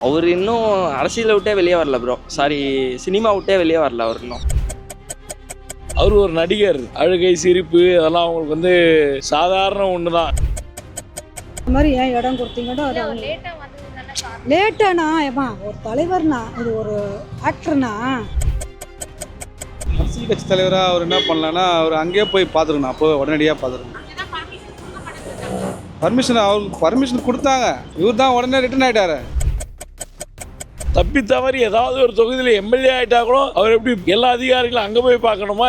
அவர் இன்னும் அரசியலை விட்டே வெளியே வரல ப்ரோ சாரி சினிமா விட்டே வெளியே வரல அவர் இன்னும். அவர் ஒரு நடிகர். அழுகை சிரிப்பு அதெல்லாம் அவங்களுக்கு வந்து சாதாரண ஒன்று தான் இந்த மாதிரி ஏன் இடம் கொடுத்தீங்கன்னா லேட்டானா ஏமா ஒரு தலைவர்னா? இது ஒரு ஆக்டர்னா அரசியல் கட்சி தலைவராக அவர் என்ன பண்ணலான்னா அவர் அங்கேயே போய் பார்த்துருக்கணும் அப்போ உடனடியாக பார்த்துருக்கணும் பர்மிஷன் அவருக்கு பர்மிஷன் கொடுத்தாங்க. இவர் தான் உடனே ரிட்டர்ன் ஆகிட்டாரு தப்பி தவறி ஏதாவது ஒரு தொகுதியில் எம்எல்ஏ ஆகிட்டா கூட அவர் எப்படி எல்லா அதிகாரிகளும் அங்கே போய் பார்க்கணுமா?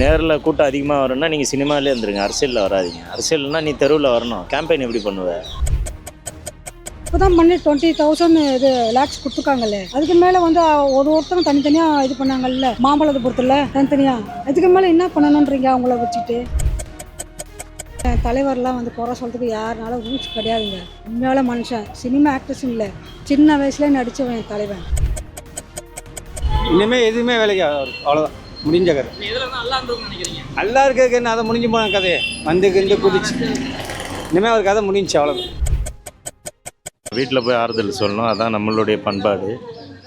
நேரில் கூட்டம் அதிகமாக வரும்னா நீங்கள் சினிமாலே இருந்துருங்க. அரசியலில் வராதீங்க. அரசியல்னா நீ தெருவில் வரணும். கேம்பெயின் எப்படி பண்ணுவ? இப்போ தான் பண்ணி டுவெண்ட்டி தௌசண்ட் இது லேக்ஸ் கொடுத்துருக்காங்கல்ல. அதுக்கு மேலே வந்து ஒரு ஒருத்தரும் தனித்தனியாக இது பண்ணாங்கல்ல. மாம்பழத்துபுரத்தில் தனித்தனியாக இதுக்கு மேலே என்ன பண்ணணுன்றீங்க அவங்கள வச்சுட்டு தலைவர்லாம் வந்து குறை சொல்றதுக்கு யாருனாலும் ரூல்ஸ் கிடையாதுங்க. உண்மையால மனுஷன். சினிமா ஆக்டர்ஸ் இல்லை. சின்ன வயசுல நடித்தவன் என் தலைவன். இனிமேல் எதுவுமே வேலைக்கு ஆகாது அவ்வளோதான் முடிஞ்ச கதை. நல்லா இருக்கிறதுக்கு என்ன அதை முடிஞ்சு போன கதையை. வந்து கிந்து குதிச்சு. இனிமேல் அவர் கதை முடிஞ்சுச்சு அவ்வளோதான் வீட்டில் போய் ஆறுதல் சொல்லணும். அதான் நம்மளுடைய பண்பாடு.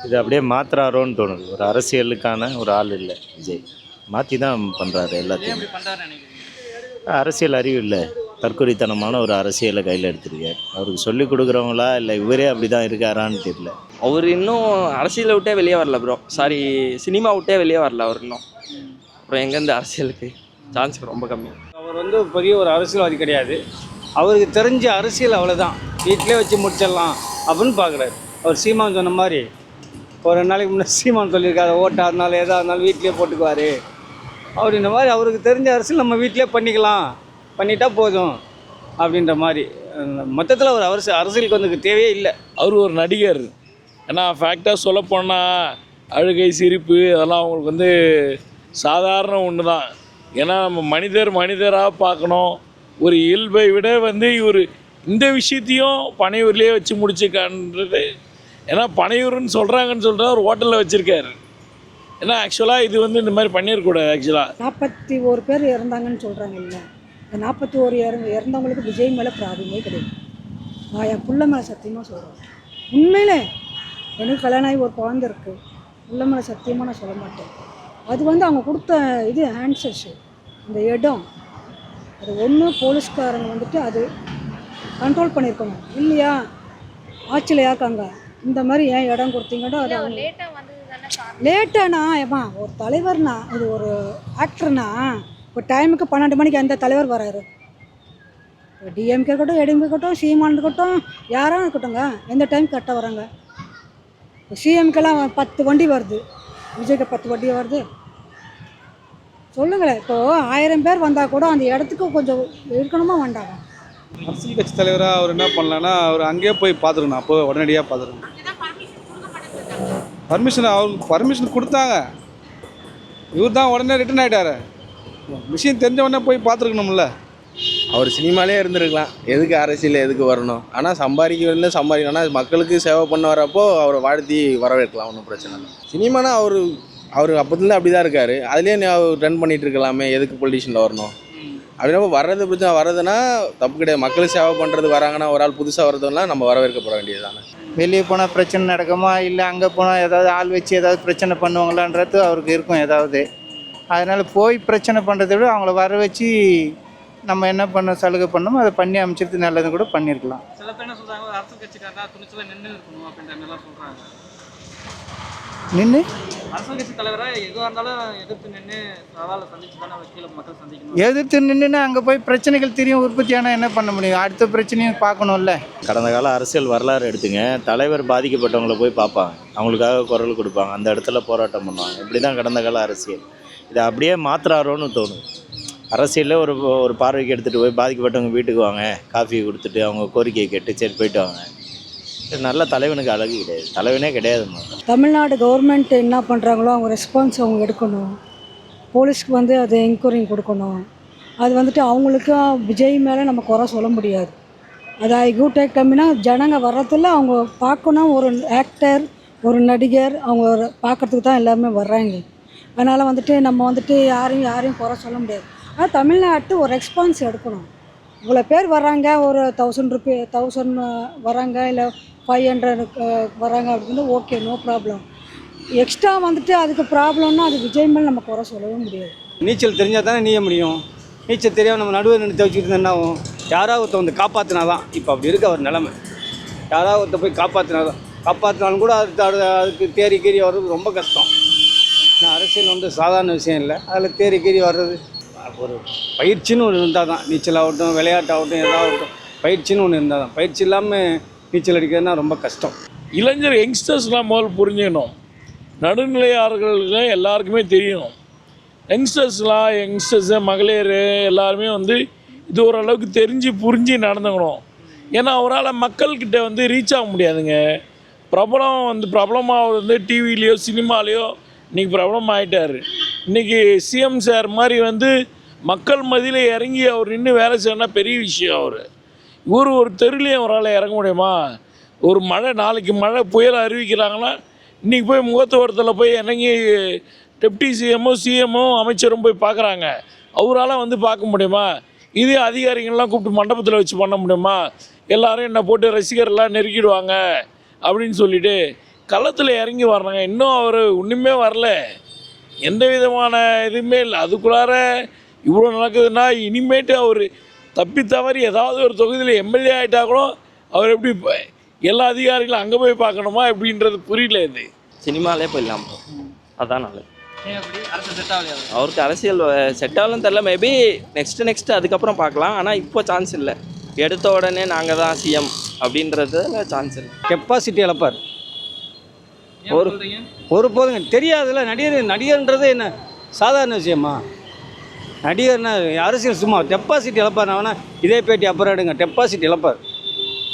இது அப்படியே மாத்துறாரோன்னு தோணுது. ஒரு அரசியலுக்கான ஒரு ஆள் இல்லை. விஜய். மாற்றி தான் பண்ணுறாரு எல்லாத்தையும். அரசியல் அறிவு இல்லை. தற்கொலைத்தனமான ஒரு அரசியலை கையில் எடுத்திருக்காரு. அவருக்கு சொல்லிக் கொடுக்குறவங்களா இல்லை இவரே அப்படி தான் இருக்காரான்னு தெரியல. அவர் இன்னும் அரசியலை விட்டே வெளியே வரல ப்ரோ சாரி சினிமா விட்டே வெளியே வரல அவர் இன்னும். அப்புறம் எங்கேருந்து அரசியலுக்கு? சான்ஸ் ரொம்ப கம்மி. அவர் வந்து பெரிய ஒரு அரசியல்வாதி கிடையாது. அவருக்கு தெரிஞ்ச அரசியல் அவ்வளோதான் வீட்டிலே வச்சு முடிச்சிடலாம் அப்படின்னு பார்க்குறாரு அவர் சீமான் சொன்ன மாதிரி ஒரு ரெண்டு நாளைக்கு முன்னே சீமான் சொல்லியிருக்காரு ஓட்டாக இருந்தாலும் எதாக இருந்தாலும் வீட்டிலே போட்டுக்குவார். அப்படின்ற மாதிரி அவருக்கு தெரிஞ்ச அரசியல் நம்ம வீட்டிலே பண்ணிக்கலாம். பண்ணிட்டா போதும். அப்படின்ற மாதிரி. மொத்தத்தில் ஒரு அரசு அரசியலுக்கு வந்து தேவையே இல்லை. அவர் ஒரு நடிகர். ஏன்னா ஃபேக்டாக சொல்லப்போனால் அழுகை சிரிப்பு அதெல்லாம் அவங்களுக்கு வந்து சாதாரண ஒன்று தான் ஏன்னா நம்ம மனிதர் மனிதராக பார்க்கணும். ஒரு இயல்பை விட வந்து இவர் இந்த விஷயத்தையும் பனையூர்லேயே வச்சு முடிச்சுக்கான்றது ஏன்னா பனையூர்னு சொல்கிறாங்கன்னு சொல்லிட்டு ஒரு ஹோட்டலில் வச்சுருக்காரு. ஏன்னா ஆக்சுவலாக இது வந்து இந்த மாதிரி பண்ணிடக்கூடாது ஆக்சுவலாக நாற்பத்தி ஒரு பேர் இறந்தாங்கன்னு சொல்கிறாங்க இல்லை. இந்த நாற்பத்தி ஒரு இறந்து இறந்தவங்களுக்கு விஜய் மேலே ப்ராப்ளமே கிடையாது. நான் என் புள்ள மேலே சத்தியமாக சொல்கிறேன் உண்மையிலே எனக்கு கல்யாணம் ஆகி ஒரு குழந்த இருக்குது புள்ள மேலே சத்தியமாக நான் சொல்ல மாட்டேன். அது வந்து அவங்க கொடுத்த இது ஆன்சர்ஸு அந்த இடம். அது ஒன்று போலீஸ்காரங்க வந்துட்டு அது கண்ட்ரோல் பண்ணியிருக்கணும். இல்லையா? ஆட்சியில் யாக்காங்க இந்த மாதிரி ஏன் இடம் கொடுத்தீங்கன்னா அது அவங்க லேட்டானா ஏமா ஒரு தலைவர்னா இது ஒரு ஆக்டர்னா இப்போ டைமுக்கு பன்னெண்டு மணிக்கு எந்த தலைவர் வராரு. டிஎம்கே இருக்கட்டும் எடிஎம்கே இருக்கட்டும் சீமான் இருக்கட்டும் யாராக இருக்கட்டும்ங்க எந்த டைம் கரெக்டாக வராங்க? சிஎம்கெல்லாம் பத்து வண்டி வருது. விஜய்க்கு பத்து வண்டி வருது. சொல்லுங்களேன் இப்போது ஆயிரம் பேர் வந்தால் கூட அந்த இடத்துக்கு கொஞ்சம் இருக்கணுமா வேண்டாமா? அரசியல் கட்சி தலைவராக அவர் என்ன பண்ணலான்னா அவர் அங்கேயே போய் பார்த்துருக்கணும் அப்போ உடனடியாக பார்த்துருக்கணும். பர்மிஷன் அவருக்கு பர்மிஷன் கொடுத்தாங்க. இவர் தான் உடனே ரிட்டர்ன் ஆகிட்டாரு விஷயம் தெரிஞ்ச உடனே போய் பார்த்துருக்கணும்ல. அவர் சினிமாலே இருந்திருக்கலாம். எதுக்கு அரசியல் எதுக்கு வரணும்? ஆனால் சம்பாதிக்கல சம்பாதிக்கணும். ஆனால் மக்களுக்கு சேவை பண்ண வரப்போ அவரை வாழ்த்தி வரவேற்கலாம் ஒன்றும் பிரச்சனை இல்லை. சினிமானா அவர் அவர் அப்போதுலேருந்து அப்படி தான் இருக்கார். அதுலேயே நீ அவர் ரன் பண்ணிகிட்டு இருக்கலாமே எதுக்கு பொலிட்டிஷனில் வரணும்? அப்படின்னா வர்றது பிரச்சனை வர்றதுன்னா தப்பு கிடையாது. மக்களுக்கு சேவை பண்ணுறது வராங்கன்னா ஒரு ஆள் புதுசாக வர்றதுலாம் நம்ம வரவேற்கப்பட வேண்டியது தானே வெளியே போனால் பிரச்சனை நடக்குமா? இல்லை அங்கே போனால் ஏதாவது ஆள் வச்சு ஏதாவது பிரச்சனை பண்ணுவாங்களான்றது அவருக்கு இருக்கும் ஏதாவது. அதனால் போய் பிரச்சனை பண்ணுறதை விட அவங்கள வர வச்சு நம்ம என்ன பண்ண சலுகை பண்ணோமோ அதை பண்ணி அமைச்சிருது நல்லது கூட பண்ணியிருக்கலாம் சில பேர் என்ன சொல்கிறாங்க அரசு கட்சிக்காரா துணிச்சலாக நின்று இருக்கணும் அப்படின்ற மாதிரிலாம் சொல்கிறாங்க நின்று எதிர்த்து நின்று அங்கே போய் பிரச்சனைகள் தெரியும் உற்பத்தி ஆனால் என்ன பண்ண முடியும்? அடுத்த பிரச்சனையும் பார்க்கணும்ல. கடந்த கால அரசியல் வரலாறு எடுத்துங்க. தலைவர் பாதிக்கப்பட்டவங்கள போய் பார்ப்பாங்க. அவங்களுக்காக குரல் கொடுப்பாங்க. அந்த இடத்துல போராட்டம் பண்ணுவாங்க. இப்படி தான் கடந்த கால அரசியல். இதை அப்படியே மாத்துறாரோன்னு தோணும் அரசியலில் ஒரு ஒரு பார்வைக்கு எடுத்துகிட்டு போய் பாதிக்கப்பட்டவங்க வீட்டுக்கு வாங்க. காஃபி கொடுத்துட்டு அவங்க கோரிக்கையை கேட்டு சரி போயிட்டு வாங்க. நல்ல தலைவனுக்கு அழகு கிடையாது. தலைவனே கிடையாது தமிழ்நாடு கவர்மெண்ட் என்ன பண்ணுறாங்களோ அவங்க ரெஸ்பான்ஸ் அவங்க எடுக்கணும். போலீஸ்க்கு வந்து அது என்கொயரிங் கொடுக்கணும். அது வந்துட்டு அவங்களுக்கு விஜய் மேலே நம்ம குறை சொல்ல முடியாது. அது ஐ குட் டேக் கம்மினா ஜனங்க வர்றதில் அவங்க பார்க்கணும். ஒரு ஆக்டர் ஒரு நடிகர் அவங்க பார்க்கறதுக்கு தான் எல்லாருமே வர்றாங்க. அதனால் வந்துட்டு நம்ம வந்துட்டு யாரையும் யாரையும் குறை சொல்ல முடியாது. ஆனால் தமிழ்நாட்டு ஒரு ரெஸ்பான்ஸ் எடுக்கணும். இவ்வளோ பேர் வர்றாங்க. ஒரு தௌசண்ட் ருபி தௌசண்ட் வராங்க இல்லை ஃபைவ் ஹண்ட்ரடுக்கு uh, வராங்க அப்படின்னு ஓகே நோ ப்ராப்ளம் எக்ஸ்ட்ரா வந்துட்டு அதுக்கு ப்ராப்ளம்னா அது விஜய் மேலே நம்ம குறை சொல்லவே முடியாது. நீச்சல் தெரிஞ்சால் தானே நீய முடியும். நீச்சல் தெரியாமல் நம்ம நடுவில் நின்று தவிச்சுட்டு என்ன ஆகும்? யாராவது ஒருத்த வந்து காப்பாற்றினா தான் இப்போ அப்படி இருக்க அவர் நிலமை. யாராவது ஒருத்தர் போய் காப்பாற்றினா தான் காப்பாற்றினாலும் கூட அது- அதுக்கு தேறி கீறி வர்றது ரொம்ப கஷ்டம். நான் அரசியல் வந்து சாதாரண விஷயம் இல்லை. அதில் தேறி கீறி வர்றது ஒரு பயிற்சின்னு ஒன்று இருந்தால் தான் நீச்சல் ஆகட்டும் விளையாட்டாகட்டும் எதாகட்டும் பயிற்சின்னு ஒன்று இருந்தால் தான் பயிற்சி இல்லாமல் நீச்சல் அடிக்கிறதுனா ரொம்ப கஷ்டம். இளைஞர் யங்ஸ்டர்ஸ்லாம் முதல் புரிஞ்சுக்கணும். நடுநிலையாளர்கள்லாம் எல்லாருக்குமே தெரியணும். யங்ஸ்டர்ஸ்லாம் யங்ஸ்டர்ஸு மகளிர் எல்லாருமே வந்து இது ஓரளவுக்கு தெரிஞ்சு புரிஞ்சு நடந்துக்கணும். ஏன்னா அவரால் மக்கள்கிட்ட வந்து ரீச் ஆக முடியாதுங்க. பிரபலம் வந்து பிரபலமாக வந்து டிவிலேயோ சினிமாலேயோ இன்றைக்கி பிரபலம் ஆகிட்டார் இன்றைக்கி சிஎம் சார் மாதிரி வந்து மக்கள் மதியில் இறங்கி அவர் நின்று வேலை செய்யணும்னா பெரிய விஷயம் அவர். ஒரு ஒரு தெருலேயும் ஒரு ஆளை இறங்க முடியுமா? ஒரு மழை நாளைக்கு மழை புயல் அறிவிக்கிறாங்கன்னா இன்றைக்கி போய் முகத்துவரத்தில் போய் இறங்கி டெப்டி சிஎம்மோ சிஎம்மோ அமைச்சரும் போய் பார்க்குறாங்க. அவரால் வந்து பார்க்க முடியுமா? இதே அதிகாரிகள்லாம் கூப்பிட்டு மண்டபத்தில் வச்சு பண்ண முடியுமா? எல்லாரும் என்னை போட்டு ரசிகர்லாம் நெருக்கிடுவாங்க அப்படின்னு சொல்லிட்டு களத்தில் இறங்கி வர்றாங்க. இன்னும் அவர் ஒன்றுமே வரல. எந்த விதமான இதுவுமே இல்லை. அதுக்குள்ளார இவ்வளோ நடக்குதுன்னா இனிமேட்டு அவர் தப்பி தவறி ஏதாவது ஒரு தொகுதியில் எம்எல்ஏ ஆகிட்டா கூட அவர் எப்படி எல்லா அதிகாரிகளும் அங்கே போய் பார்க்கணுமா எப்படின்றது புரியல இது. சினிமாலே போயிடலாம். அதான் நல்லது. அவருக்கு? அரசியல் செட் ஆகலன்னு தெரில மேபி நெக்ஸ்ட் நெக்ஸ்ட் அதுக்கப்புறம் பார்க்கலாம். ஆனால் இப்போ சான்ஸ் இல்லை. எடுத்த உடனே நாங்கள் தான் சிஎம் அப்படின்றது சான்ஸ் இல்லை. கெப்பாசிட்டி இழப்பார். ஒரு- ஒரு போதுங்க. தெரியாதுல்ல. நடிகர் நடிகர்ன்றது என்ன? சாதாரண விஷயமா? நடிகர்னா அரசியல் சும்மா டெப்பாசிட்டி இழப்பார் அவனா இதே பேட்டி அப்புறம் எடுங்க டெப்பாசிட்டி இழப்பார்.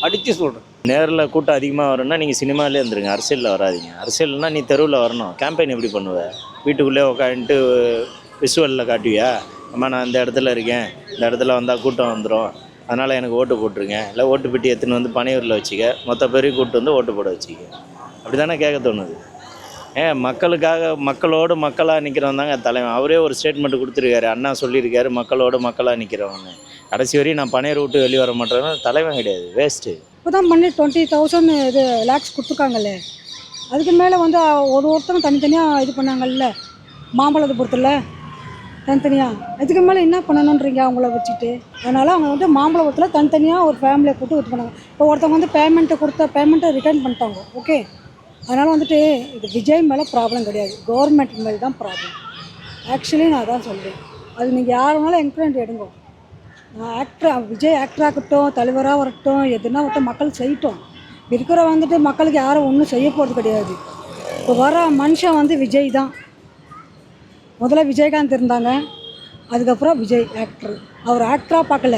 அடித்து சொல்கிறேன் நேரில் கூட்டம் அதிகமாக வரும்னா நீங்கள் சினிமாலே இருந்துருங்க அரசியலில் வராதீங்க. அரசியல்னா நீ தெருவில் வரணும். கேம்பெயின் எப்படி பண்ணுவ? வீட்டுக்குள்ளே உட்காந்துட்டு விசுவலில் காட்டுவியா? அம்மா நான் இந்த இடத்துல இருக்கேன். இந்த இடத்துல வந்தால் கூட்டம் வந்துடும் அதனால் எனக்கு ஓட்டு போட்டுருங்க. இல்லை ஓட்டு பெட்டி எடுத்துன்னு வந்து பனையூரில் வச்சுக்க. மொத்த பேரையும் கூப்பிட்டு வந்து ஓட்டு போட வச்சுக்க. அப்படி தானே கேட்க தோணுது? ஏன் மக்களுக்காக மக்களோடு மக்களாக நிற்கிறவன் தாங்க தலைவன். அவரே ஒரு ஸ்டேட்மெண்ட் கொடுத்துருக்காரு. அண்ணா சொல்லியிருக்காரு மக்களோடு மக்களாக நிற்கிறவங்க கடைசி வரையும் நான் பனையர் விட்டு வெளியே வர மாட்டேன்னா தலைவன் கிடையாது. வேஸ்ட்டு இப்போ தான் பண்ணி டுவெண்ட்டி தௌசண்ட் இது லேக்ஸ் கொடுத்துருக்காங்கல்ல அதுக்கு மேலே வந்து ஒரு ஒருத்தரும் தனித்தனியாக இது பண்ணாங்கல்ல? மாம்பழத்துப்புறத்தில் தனித்தனியாக இதுக்கு மேலே என்ன பண்ணணுன்றீங்க அவங்கள வச்சுட்டு அதனால் அவங்க வந்து மாம்பழத்தில் தனித்தனியாக ஒரு ஃபேமிலியை கூட்டு இது பண்ணாங்க. இப்போ ஒருத்தவங்க வந்து பேமெண்ட்டு கொடுத்த பேமெண்ட்டை ரிட்டர்ன் பண்ணிட்டாங்க. ஓகே அதனால் வந்துட்டு இது விஜய் மேலே ப்ராப்ளம் கிடையாது. கவர்மெண்ட் மேலே தான் ப்ராப்ளம் ஆக்சுவலி நான் அதான் சொல்கிறேன் அது நீங்கள் யார் வேணாலும் என்கரேஜ் எடுங்க. நான் ஆக்டர் விஜய் ஆக்டராகட்டும் தலைவராக வரட்டும் எதுனா வரட்டும் மக்கள் செய்யட்டும். இருக்கிற வந்துட்டு மக்களுக்கு யாரும் ஒன்றும் செய்ய போகிறது கிடையாது. இப்போ வர மனுஷன் வந்து விஜய் தான். முதல்ல விஜயகாந்த் இருந்தாங்க. அதுக்கப்புறம் விஜய் ஆக்டர் அவர் ஆக்டராக பார்க்கல.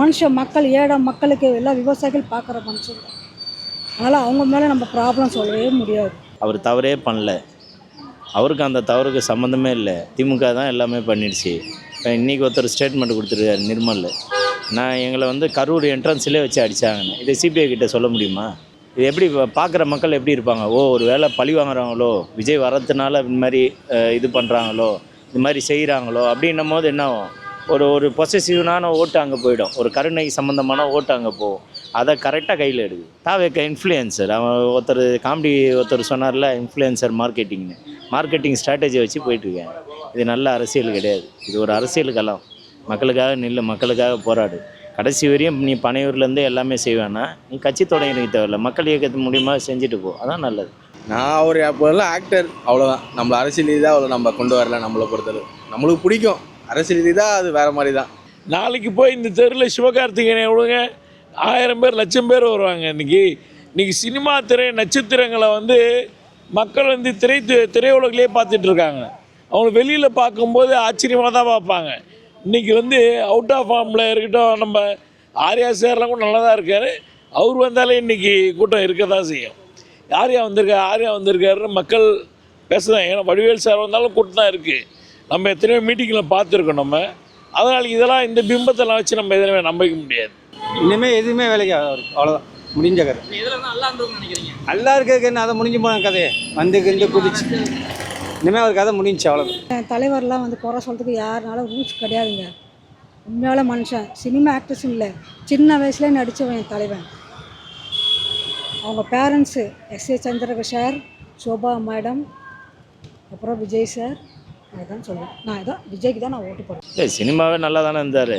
மனுஷன் மக்கள் ஏழை மக்களுக்கு எல்லா விவசாயிகள் பார்க்குற மனுஷன். அதனால் அவங்க மேலே நம்ம ப்ராப்ளம் சொல்லவே முடியாது. அவர் தவறே பண்ணல. அவருக்கு அந்த தவறுக்கு சம்மந்தமே இல்லை. திமுக தான் எல்லாமே பண்ணிடுச்சு. இப்போ இன்றைக்கி ஒருத்தர் ஸ்டேட்மெண்ட் கொடுத்துருக்காரு நிர்மல் நான் எங்களை வந்து கரூர் என்ட்ரன்ஸ்லேயே வச்சு அடித்தாங்கன்னு இதை சிபிஐ கிட்ட சொல்ல முடியுமா? இது எப்படி பார்க்குற மக்கள் எப்படி இருப்பாங்க? ஓ ஒரு வேளை பழி வாங்குறாங்களோ? விஜய் வரதுனால இந்த மாதிரி இது பண்ணுறாங்களோ இந்த மாதிரி செய்கிறாங்களோ அப்படின்னும் போது என்ன ஆகும்? ஒரு ஒரு பொசசிவ்னான ஓட்டு அங்கே போயிடும். ஒரு கருணை சம்மந்தமான ஓட்டு அங்கே போகும். அதை கரெக்டாக கையில் எடுக்குது தாவேக்க இன்ஃப்ளூயன்சர் அவன் ஒருத்தர் காமெடி ஒருத்தர் சொன்னார்ல இன்ஃப்ளூயன்சர் மார்க்கெட்டிங்னு மார்க்கெட்டிங் ஸ்ட்ராட்டஜி வச்சு போயிட்டுருக்கேன். இது நல்ல அரசியல் கிடையாது. இது ஒரு அரசியல் களம் மக்களுக்காக நில்லு மக்களுக்காக போராடு. கடைசி வரையும் நீ பனையூர்லேருந்து எல்லாமே செய்வேன்னா நீ கட்சி தொடங்கி தேவையில்ல. மக்கள் இயக்கத்து மூலியமாக செஞ்சுட்டு போ. அதான் நல்லது. நான் அவர் அப்போல்லாம் ஆக்டர் அவ்வளோதான் நம்மள அரசியல் ரீதியாக அவ்வளோ நம்ம கொண்டு வரல நம்மளை பொறுத்தளவு. நம்மளுக்கு பிடிக்கும். அரசியல் ரீதியாக அது வேறு மாதிரி தான் நாளைக்கு போய் இந்த தெருவில் சிவகார்த்திகேயனை விடுங்க. ஆயிரம் பேர் லட்சம் பேர் வருவாங்க இன்னைக்கு. இன்றைக்கி சினிமா திரை நட்சத்திரங்களை வந்து மக்கள் வந்து திரை திரையுலகிலே பார்த்துட்ருக்காங்க அவங்க வெளியில் பார்க்கும்போது ஆச்சரியமாக தான் பார்ப்பாங்க. இன்னைக்கு வந்து அவுட் ஆஃப் ஃபார்மில் இருக்கட்டும் நம்ம ஆர்யா சேர்லாம் கூட நல்லா தான் இருக்கார். அவர் வந்தாலே இன்னைக்கு கூட்டம் இருக்க தான் செய்யும். ஆர்யா வந்திருக்காரு ஆர்யா வந்திருக்காருன்னு மக்கள் பேசுதான். ஏன்னா வடிவேல் சார் வந்தாலும் கூட்டம் தான் இருக்குது நம்ம எத்தனையோ மீட்டிங்கில் பார்த்துருக்கோம் நம்ம. அதனால் இதெல்லாம் இந்த பிம்பத்தெல்லாம் வச்சு நம்ம எதுவுமே நம்பிக்க முடியாது. இனிமேல் எதுவுமே வேலைக்கு அவருக்கு அவ்வளோதான் முடிஞ்ச கதை. நல்லா இருக்கிறதுக்கு என்ன? அதை முடிஞ்சு போன கதையை. வந்து கிஞ்சு குதிச்சு. இனிமேல் அவர் கதை முடிஞ்சு அவ்வளோதான் தலைவர்லாம் வந்து குறை சொல்கிறதுக்கு யாருனாலும் ரூல்ஸ் கிடையாதுங்க. உண்மையால மனுஷன். சினிமா ஆக்டர்ஸ் இல்லை. சின்ன வயசுலேயே நடித்தவன் என் தலைவன். அவங்க பேரண்ட்ஸு எஸ். ஏ. சந்திரக சார் சோபா மேடம் அப்புறம் விஜய் சார் அதுதான் சொல்லுவேன் நான் இதான் விஜய்க்கு தான் நான் ஓட்டு போடுவேன் இல்லை சினிமாவே நல்லா தானே இருந்தார்.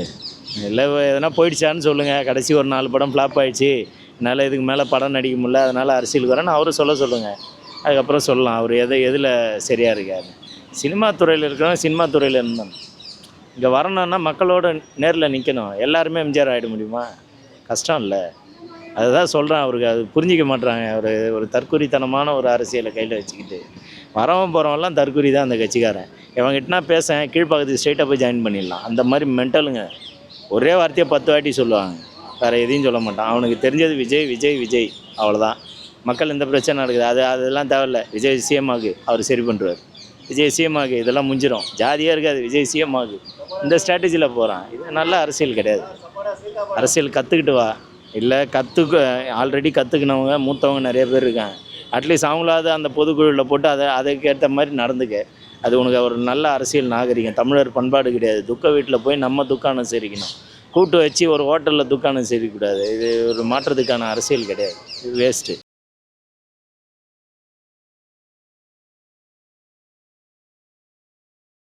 இல்லை எதனா போயிடுச்சான்னு சொல்லுங்கள் கடைசி ஒரு நாலு படம் ஃப்ளாப் ஆயிடுச்சு. என்னால் இதுக்கு மேலே படம் நடிக்க முடியல. அதனால் அரசியலுக்கு வரேன்னு அவரும் சொல்ல சொல்லுங்கள் அதுக்கப்புறம் சொல்லலாம். அவர் எதை எதில் சரியாக இருக்காரு. சினிமா துறையில் இருக்கிறவங்க சினிமா துறையில் இருந்தான் இங்கே வரணும்னா மக்களோட நேரில் நிற்கணும் எல்லாருமே எம்ஜிஆர் ஆகிட முடியுமா? கஷ்டம் இல்லை. அதுதான் சொல்கிறேன் அவருக்கு. அது புரிஞ்சிக்க மாட்றாங்க. ஒரு ஒரு தற்குறித்தனமான ஒரு அரசியலை கையில் வச்சுக்கிட்டு. வரவன் போகிறவன்லாம் தற்குறி தான் அந்த கட்சிக்காரன். இவங்ககிட்டனா பேச கீழ்ப்பாக்கத்துக்கு ஸ்ட்ரைட்டாக போய் ஜாயின் பண்ணிடலாம். அந்த மாதிரி மென்டலுங்க ஒரே வார்த்தையை பத்து வாட்டி சொல்லுவாங்க. வேறு எதையும் சொல்ல மாட்டான். அவனுக்கு தெரிஞ்சது விஜய் விஜய் விஜய். அவ்வளோதான் மக்கள் இந்த பிரச்சனை நடக்குது. அது அதெல்லாம் தேவையில்ல. விஜய் சிஎம்மாக்கு அவர் சரி பண்ணுறார் விஜய் சிஎம்மாக்கு இதெல்லாம் முடிஞ்சிடும் ஜாதியாக இருக்காது. விஜய் சிஎம்மாக்கு இந்த ஸ்ட்ராட்டஜியில் போகிறான் இது நல்ல அரசியல் கிடையாது. அரசியல் கற்றுக்கிட்டு வா. இல்லை கற்றுக்க ஆல்ரெடி கற்றுக்கினவங்க மூத்தவங்க நிறைய பேர் இருக்காங்க. அட்லீஸ்ட் அவங்களாவது அந்த பொதுக்குழுவில் போட்டு அதை அதுக்கேற்ற மாதிரி நடந்துக்க. அது உனக்கு ஒரு நல்ல அரசியல் நாகரிகம். தமிழர் பண்பாடு கிடையாது. துக்க வீட்டில் போய் நம்ம துக்கானம் சரிக்கணும். கூட்டு வச்சு ஒரு ஹோட்டலில் துக்கானம் சரிக்கூடாது இது ஒரு மாற்றத்துக்கான அரசியல் கிடையாது. இது வேஸ்ட்டு